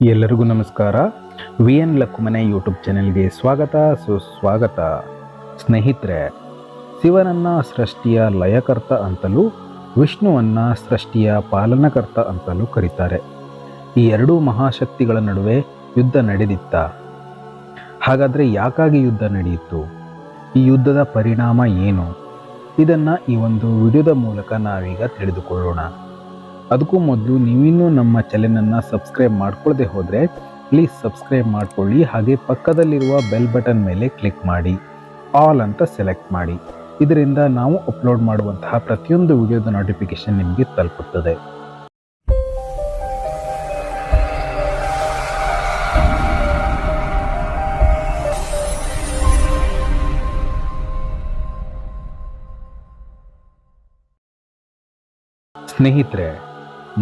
ಎಲ್ಲರಿಗೂ ನಮಸ್ಕಾರ. V N ಲಕ್ಕುಮನೆ YouTube ಚಾನೆಲ್ಗೆ ಸ್ವಾಗತ. ಸುಸ್ವಾಗತ. ಸ್ನೇಹಿತರೆ, ಶಿವನನ್ನ ಸೃಷ್ಟಿಯ ಲಯಕರ್ತ ಅಂತಲೂ ವಿಷ್ಣುವನ್ನ ಸೃಷ್ಟಿಯ ಪಾಲನಕರ್ತ ಅಂತಲೂ ಕರೀತಾರೆ. ಈ ಎರಡೂ ಮಹಾಶಕ್ತಿಗಳ ನಡುವೆ ಯುದ್ಧ ನಡೆದಿತ್ತ. ಹಾಗಾದರೆ ಯಾಕಾಗಿ ಯುದ್ಧ ನಡೆಯಿತು? ಈ ಯುದ್ಧದ ಪರಿಣಾಮ ಏನು? ಇದನ್ನು ಈ ಒಂದು ವಿಡಿಯೋದ ಮೂಲಕ ನಾವೀಗ ತಿಳಿದುಕೊಳ್ಳೋಣ. ಅದಕ್ಕೂ ಮೊದಲು ನೀವಿನ್ನೂ ನಮ್ಮ ಚಾನೆಲನ್ನು ಸಬ್ಸ್ಕ್ರೈಬ್ ಮಾಡ್ಕೊಳ್ಳದೆ ಹೋದರೆ ಪ್ಲೀಸ್ ಸಬ್ಸ್ಕ್ರೈಬ್ ಮಾಡ್ಕೊಳ್ಳಿ, ಹಾಗೆ ಪಕ್ಕದಲ್ಲಿರುವ ಬೆಲ್ ಬಟನ್ ಮೇಲೆ ಕ್ಲಿಕ್ ಮಾಡಿ ಆಲ್ ಅಂತ ಸೆಲೆಕ್ಟ್ ಮಾಡಿ. ಇದರಿಂದ ನಾವು ಅಪ್ಲೋಡ್ ಮಾಡುವಂತಹ ಪ್ರತಿಯೊಂದು ವಿಡಿಯೋದ ನೋಟಿಫಿಕೇಶನ್ ನಿಮಗೆ ತಲುಪುತ್ತದೆ. ಸ್ನೇಹಿತರೆ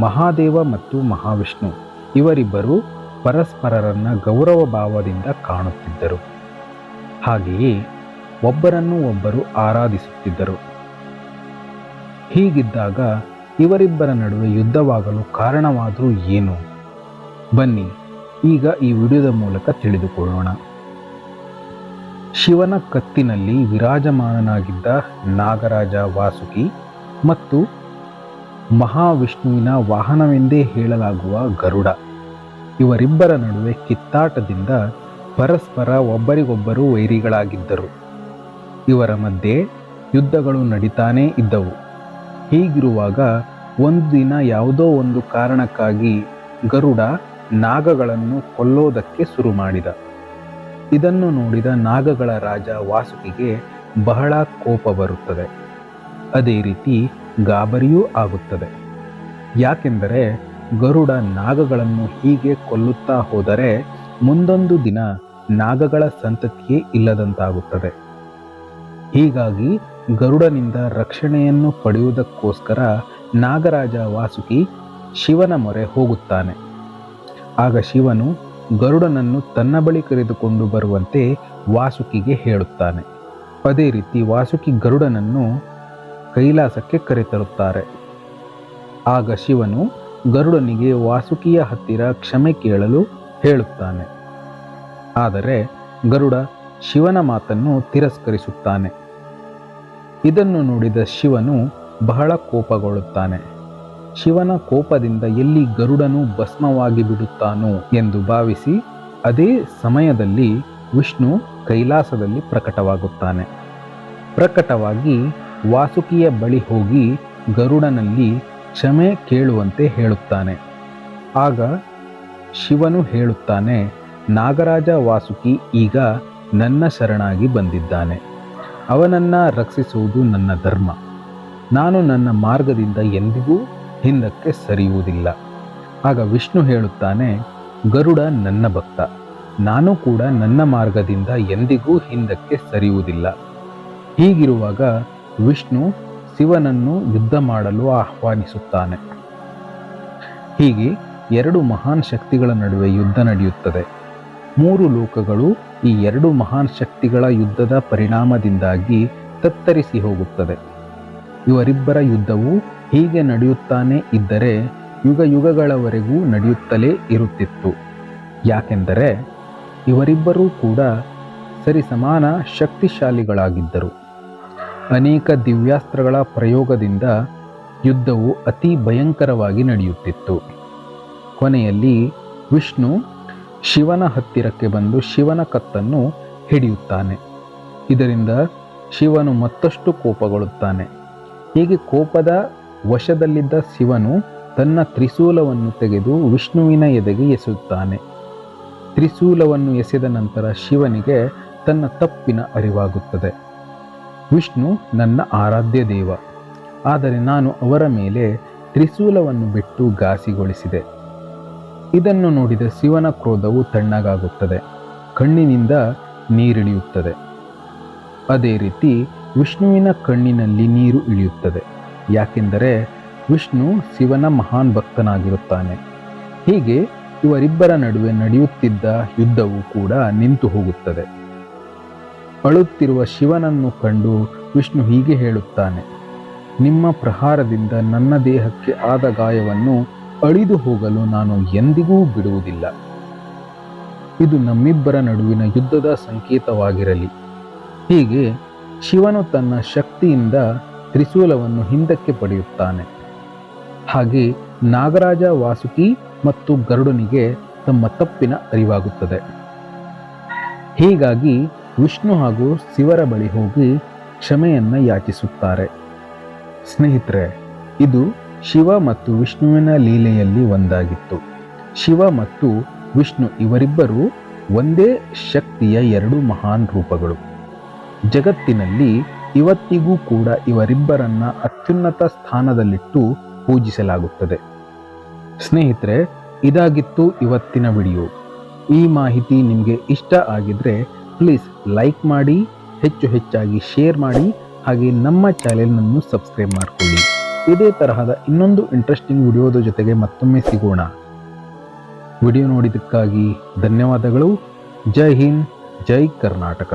ಮಹಾದೇವ ಮತ್ತು ಮಹಾವಿಷ್ಣು ಇವರಿಬ್ಬರು ಪರಸ್ಪರರನ್ನ ಗೌರವ ಭಾವದಿಂದ ಕಾಣುತ್ತಿದ್ದರು. ಹಾಗೆಯೇ ಒಬ್ಬರನ್ನು ಒಬ್ಬರು ಆರಾಧಿಸುತ್ತಿದ್ದರು. ಹೀಗಿದ್ದಾಗ ಇವರಿಬ್ಬರ ನಡುವೆ ಯುದ್ಧವಾಗಲು ಕಾರಣವಾದರೂ ಏನು? ಬನ್ನಿ, ಈಗ ಈ ವಿಡಿಯೋದ ಮೂಲಕ ತಿಳಿದುಕೊಳ್ಳೋಣ. ಶಿವನ ಕತ್ತಿನಲ್ಲಿ ವಿರಾಜಮಾನನಾಗಿದ್ದ ನಾಗರಾಜ ವಾಸುಕಿ ಮತ್ತು ಮಹಾವಿಷ್ಣುವಿನ ವಾಹನವೆಂದೇ ಹೇಳಲಾಗುವ ಗರುಡ. ಇವರಿಬ್ಬರ ನಡುವೆ ಕಿತ್ತಾಟದಿಂದ ಪರಸ್ಪರ ಒಬ್ಬರಿಗೊಬ್ಬರು ವೈರಿಗಳಾಗಿದ್ದರು. ಇವರ ಮಧ್ಯೆ ಯುದ್ಧಗಳು ನಡೀತಾನೇ ಇದ್ದವು. ಹೀಗಿರುವಾಗ ಒಂದು ದಿನ ಯಾವುದೋ ಒಂದು ಕಾರಣಕ್ಕಾಗಿ ಗರುಡ ನಾಗಗಳನ್ನು ಕೊಲ್ಲೋದಕ್ಕೆ ಶುರು ಮಾಡಿದ ಇದನ್ನು ನೋಡಿದ ನಾಗಗಳ ರಾಜ ವಾಸುಕಿಗೆ ಬಹಳ ಕೋಪ ಬರುತ್ತದೆ. ಅದೇ ರೀತಿ ಗಾಬರಿಯೂ ಆಗುತ್ತದೆ. ಯಾಕೆಂದರೆ ಗರುಡ ನಾಗಗಳನ್ನು ಹೀಗೆ ಕೊಲ್ಲುತ್ತಾ ಹೋದರೆ ಮುಂದೊಂದು ದಿನ ನಾಗಗಳ ಸಂತತಿಯೇ ಇಲ್ಲದಂತಾಗುತ್ತದೆ. ಹೀಗಾಗಿ ಗರುಡನಿಂದ ರಕ್ಷಣೆಯನ್ನು ಪಡೆಯುವುದಕ್ಕೋಸ್ಕರ ನಾಗರಾಜ ವಾಸುಕಿ ಶಿವನ ಮೊರೆ ಹೋಗುತ್ತಾನೆ. ಆಗ ಶಿವನು ಗರುಡನನ್ನು ತನ್ನ ಬಳಿ ಕರೆದುಕೊಂಡು ಬರುವಂತೆ ವಾಸುಕಿಗೆ ಹೇಳುತ್ತಾನೆ. ಅದೇ ರೀತಿ ವಾಸುಕಿ ಗರುಡನನ್ನು ಕೈಲಾಸಕ್ಕೆ ಕರೆತರುತ್ತಾರೆ ಆಗ ಶಿವನು ಗರುಡನಿಗೆ ವಾಸುಕಿಯ ಹತ್ತಿರ ಕ್ಷಮೆ ಕೇಳಲು ಹೇಳುತ್ತಾನೆ. ಆದರೆ ಗರುಡ ಶಿವನ ಮಾತನ್ನು ತಿರಸ್ಕರಿಸುತ್ತಾನೆ. ಇದನ್ನು ನೋಡಿದ ಶಿವನು ಬಹಳ ಕೋಪಗೊಳ್ಳುತ್ತಾನೆ. ಶಿವನ ಕೋಪದಿಂದ ಎಲ್ಲಿ ಗರುಡನು ಭಸ್ಮವಾಗಿ ಬಿಡುತ್ತಾನೋ ಎಂದು ಭಾವಿಸಿ ಅದೇ ಸಮಯದಲ್ಲಿ ವಿಷ್ಣು ಕೈಲಾಸದಲ್ಲಿ ಪ್ರಕಟವಾಗುತ್ತಾನೆ. ಪ್ರಕಟವಾಗಿ ವಾಸುಕಿಯ ಬಳಿ ಹೋಗಿ ಗರುಡನಲ್ಲಿ ಕ್ಷಮೆ ಕೇಳುವಂತೆ ಹೇಳುತ್ತಾನೆ. ಆಗ ಶಿವನು ಹೇಳುತ್ತಾನೆ, ನಾಗರಾಜ ವಾಸುಕಿ ಈಗ ನನ್ನ ಶರಣಾಗಿ ಬಂದಿದ್ದಾನೆ. ಅವನನ್ನು ರಕ್ಷಿಸುವುದು ನನ್ನ ಧರ್ಮ. ನಾನು ನನ್ನ ಮಾರ್ಗದಿಂದ ಎಂದಿಗೂ ಹಿಂದಕ್ಕೆ ಸರಿಯುವುದಿಲ್ಲ. ಆಗ ವಿಷ್ಣು ಹೇಳುತ್ತಾನೆ, ಗರುಡ ನನ್ನ ಭಕ್ತ. ನಾನು ಕೂಡ ನನ್ನ ಮಾರ್ಗದಿಂದ ಎಂದಿಗೂ ಹಿಂದಕ್ಕೆ ಸರಿಯುವುದಿಲ್ಲ. ಹೀಗಿರುವಾಗ ವಿಷ್ಣು ಶಿವನನ್ನು ಯುದ್ಧ ಮಾಡಲು ಆಹ್ವಾನಿಸುತ್ತಾನೆ. ಹೀಗೆ ಎರಡು ಮಹಾನ್ ಶಕ್ತಿಗಳ ನಡುವೆ ಯುದ್ಧ ನಡೆಯುತ್ತದೆ. ಮೂರು ಲೋಕಗಳು ಈ ಎರಡು ಮಹಾನ್ ಶಕ್ತಿಗಳ ಯುದ್ಧದ ಪರಿಣಾಮದಿಂದಾಗಿ ತತ್ತರಿಸಿ ಹೋಗುತ್ತದೆ. ಇವರಿಬ್ಬರ ಯುದ್ಧವು ಹೀಗೆ ನಡೆಯುತ್ತಾನೆ ಇದ್ದರೆ ಯುಗ ಯುಗಗಳವರೆಗೂ ನಡೆಯುತ್ತಲೇ ಇರುತ್ತಿತ್ತು. ಯಾಕೆಂದರೆ ಇವರಿಬ್ಬರೂ ಕೂಡ ಸರಿಸಮಾನ ಶಕ್ತಿಶಾಲಿಗಳಾಗಿದ್ದರು. ಅನೇಕ ದಿವ್ಯಾಸ್ತ್ರಗಳ ಪ್ರಯೋಗದಿಂದ ಯುದ್ಧವು ಅತಿ ಭಯಂಕರವಾಗಿ ನಡೆಯುತ್ತಿತ್ತು. ಕೊನೆಯಲ್ಲಿ ವಿಷ್ಣು ಶಿವನ ಹತ್ತಿರಕ್ಕೆ ಬಂದು ಶಿವನ ಕತ್ತನ್ನು ಹಿಡಿಯುತ್ತಾನೆ. ಇದರಿಂದ ಶಿವನು ಮತ್ತಷ್ಟು ಕೋಪಗೊಳ್ಳುತ್ತಾನೆ. ಹೀಗೆ ಕೋಪದ ವಶದಲ್ಲಿದ್ದ ಶಿವನು ತನ್ನ ತ್ರಿಶೂಲವನ್ನು ತೆಗೆದು ವಿಷ್ಣುವಿನ ಎದೆಗೆ ಎಸೆಯುತ್ತಾನೆ. ತ್ರಿಶೂಲವನ್ನು ಎಸೆದ ನಂತರ ಶಿವನಿಗೆ ತನ್ನ ತಪ್ಪಿನ ಅರಿವಾಗುತ್ತದೆ. ವಿಷ್ಣು ನನ್ನ ಆರಾಧ್ಯ ದೇವ. ಆದರೆ ನಾನು ಅವರ ಮೇಲೆ ತ್ರಿಶೂಲವನ್ನು ಬಿಟ್ಟು ಘಾಸಿಗೊಳಿಸಿದೆ. ಇದನ್ನು ನೋಡಿದ ಶಿವನ ಕ್ರೋಧವು ತಣ್ಣಗಾಗುತ್ತದೆ. ಕಣ್ಣಿನಿಂದ ನೀರಿಳಿಯುತ್ತದೆ. ಅದೇ ರೀತಿ ವಿಷ್ಣುವಿನ ಕಣ್ಣಿನಲ್ಲಿ ನೀರು ಇಳಿಯುತ್ತದೆ. ಯಾಕೆಂದರೆ ವಿಷ್ಣು ಶಿವನ ಮಹಾನ್ ಭಕ್ತನಾಗಿರುತ್ತಾನೆ. ಹೀಗೆ ಇವರಿಬ್ಬರ ನಡುವೆ ನಡೆಯುತ್ತಿದ್ದ ಯುದ್ಧವು ಕೂಡ ನಿಂತು ಹೋಗುತ್ತದೆ ಅಳುತ್ತಿರುವ ಶಿವನನ್ನು ಕಂಡು ವಿಷ್ಣು ಹೀಗೆ ಹೇಳುತ್ತಾನೆ, ನಿಮ್ಮ ಪ್ರಹಾರದಿಂದ ನನ್ನ ದೇಹಕ್ಕೆ ಆದ ಗಾಯವನ್ನು ಅಳಿದು ಹೋಗಲು ನಾನು ಎಂದಿಗೂ ಬಿಡುವುದಿಲ್ಲ. ಇದು ನಮ್ಮಿಬ್ಬರ ನಡುವಿನ ಯುದ್ಧದ ಸಂಕೇತವಾಗಿರಲಿ. ಹೀಗೆ ಶಿವನು ತನ್ನ ಶಕ್ತಿಯಿಂದ ತ್ರಿಶೂಲವನ್ನು ಹಿಂದಕ್ಕೆ ಪಡೆಯುತ್ತಾನೆ. ಹಾಗೆ ನಾಗರಾಜ ವಾಸುಕಿ ಮತ್ತು ಗರುಡನಿಗೆ ತಮ್ಮ ತಪ್ಪಿನ ಅರಿವಾಗುತ್ತದೆ. ಹೀಗಾಗಿ ವಿಷ್ಣು ಹಾಗೂ ಶಿವರ ಬಳಿ ಹೋಗಿ ಕ್ಷಮೆಯನ್ನು ಯಾಚಿಸುತ್ತಾರೆ. ಸ್ನೇಹಿತರೆ, ಇದು ಶಿವ ಮತ್ತು ವಿಷ್ಣುವಿನ ಲೀಲೆಯಲ್ಲಿ ಒಂದಾಗಿತ್ತು. ಶಿವ ಮತ್ತು ವಿಷ್ಣು ಇವರಿಬ್ಬರು ಒಂದೇ ಶಕ್ತಿಯ ಎರಡು ಮಹಾನ್ ರೂಪಗಳು. ಜಗತ್ತಿನಲ್ಲಿ ಇವತ್ತಿಗೂ ಕೂಡ ಇವರಿಬ್ಬರನ್ನ ಅತ್ಯುನ್ನತ ಸ್ಥಾನದಲ್ಲಿಟ್ಟು ಪೂಜಿಸಲಾಗುತ್ತದೆ. ಸ್ನೇಹಿತರೆ, ಇದಾಗಿತ್ತು ಇವತ್ತಿನ ವಿಡಿಯೋ. ಈ ಮಾಹಿತಿ ನಿಮಗೆ ಇಷ್ಟ ಆಗಿದ್ರೆ ಪ್ಲೀಸ್ ಲೈಕ್ ಮಾಡಿ, ಹೆಚ್ಚು ಹೆಚ್ಚಾಗಿ ಶೇರ್ ಮಾಡಿ, ಹಾಗೆ ನಮ್ಮ ಚಾನೆಲ್ನನ್ನು ಸಬ್ಸ್ಕ್ರೈಬ್ ಮಾಡಿಕೊಳ್ಳಿ. ಇದೇ ತರಹದ ಇನ್ನೊಂದು ಇಂಟ್ರೆಸ್ಟಿಂಗ್ ವಿಡಿಯೋದ ಜೊತೆಗೆ ಮತ್ತೊಮ್ಮೆ ಸಿಗೋಣ. ವಿಡಿಯೋ ನೋಡಿದ್ದಕ್ಕಾಗಿ ಧನ್ಯವಾದಗಳು. ಜೈ ಹಿಂದ್, ಜೈ ಕರ್ನಾಟಕ.